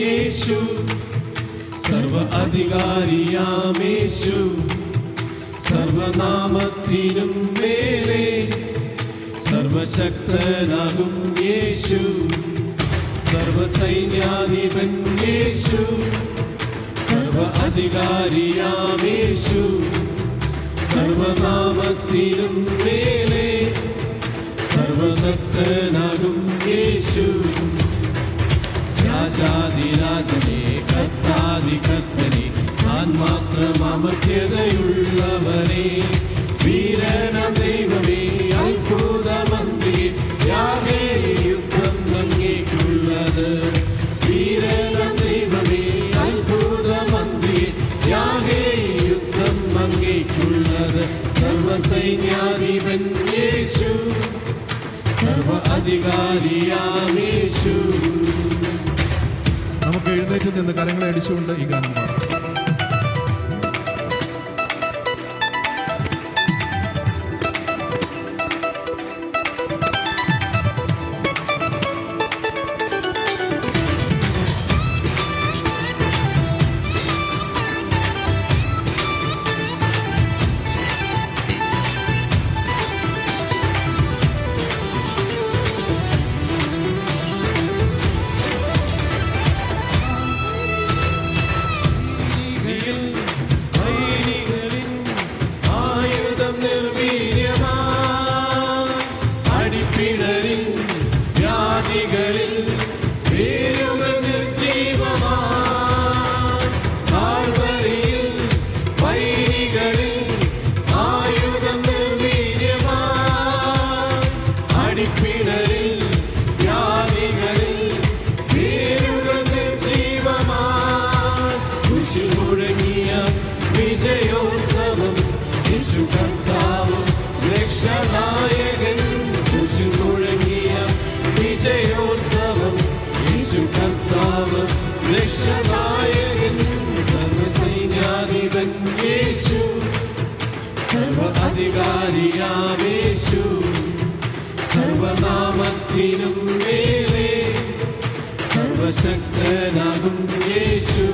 യേശു. സർവ അധികാരിയാമേശു. സർവനാമത്തിനും മേലെ സർവശക്തനാകും യേശു. സർവസൈന്യാധിപൻ യേശു. സർവ അധികാരിയാമേശു. സർവനാമത്തിനും മേലെ സർവശക്തനാകും യേശു. ദൈവമേ യുദ്ധം ദൈവമേ യുദ്ധം നമുക്ക് എഴുന്നേറ്റ് നിന്ന് കരങ്ങളെ അടിച്ചുകൊണ്ട് ഈ ഗാനം പാടാം സർവനാമത്തിനും മേലെ സർവശക്തനാകും യേശു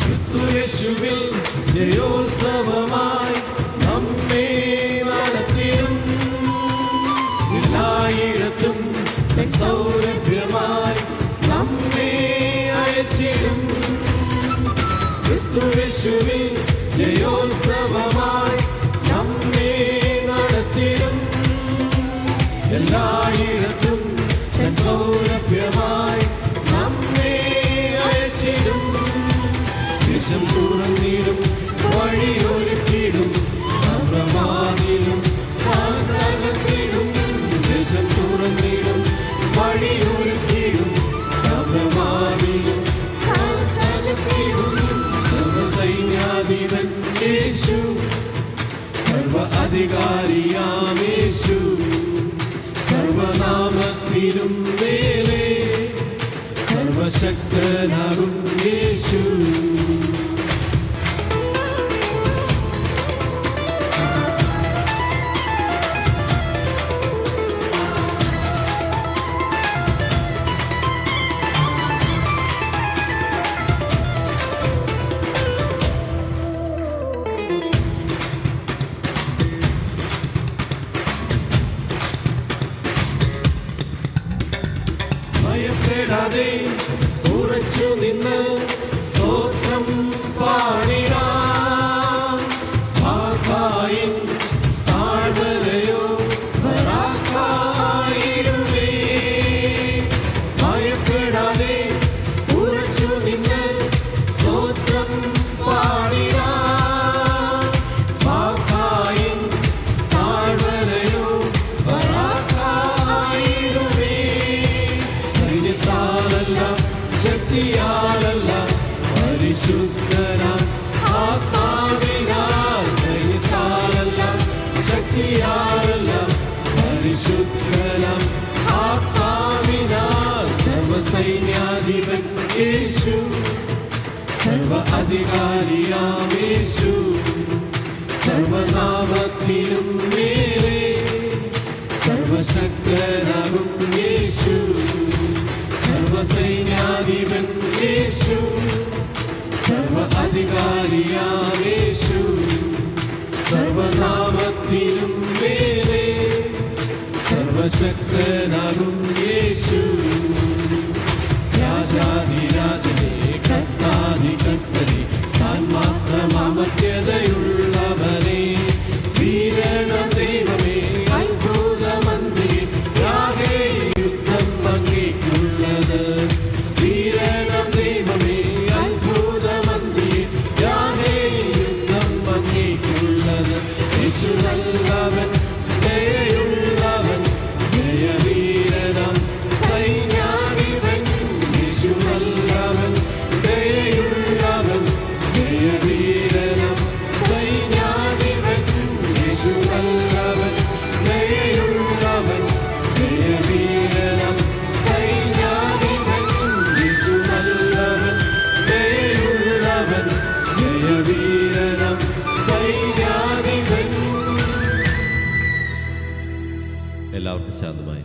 ക്രിസ്തുയേശുവിൽ ജയോത്സവമായി സൗരഭ്യമായി നമ്മെ അയച്ചിടും. ക്രിസ്തുയേശുവിൽ ജയോത്സവമായി യേശു നിന്ന് സ്തോത്രം പാടിടാൻ താഴ്വരയോ വരാക്കായിടുമേ ഭയപ്പെടാതെ ഉറച്ചു നിന്ന് സ്തോത്രം പാടിടാൻ താഴ്വരയോ വരാക്കായിടുമേ സൈന്യത്താലല്ല ശക്തിയാലല്ല പരിശുദ്ധനാ ആത്മാവിനാൽ സഹിത്താലല്ല ശക്തിയാലല്ല പരിശുദ്ധനാ. സർവശക്തനാകും യേശു. സൈന്യാധിപൻ എല്ലാവർക്കും ശാന്തമായി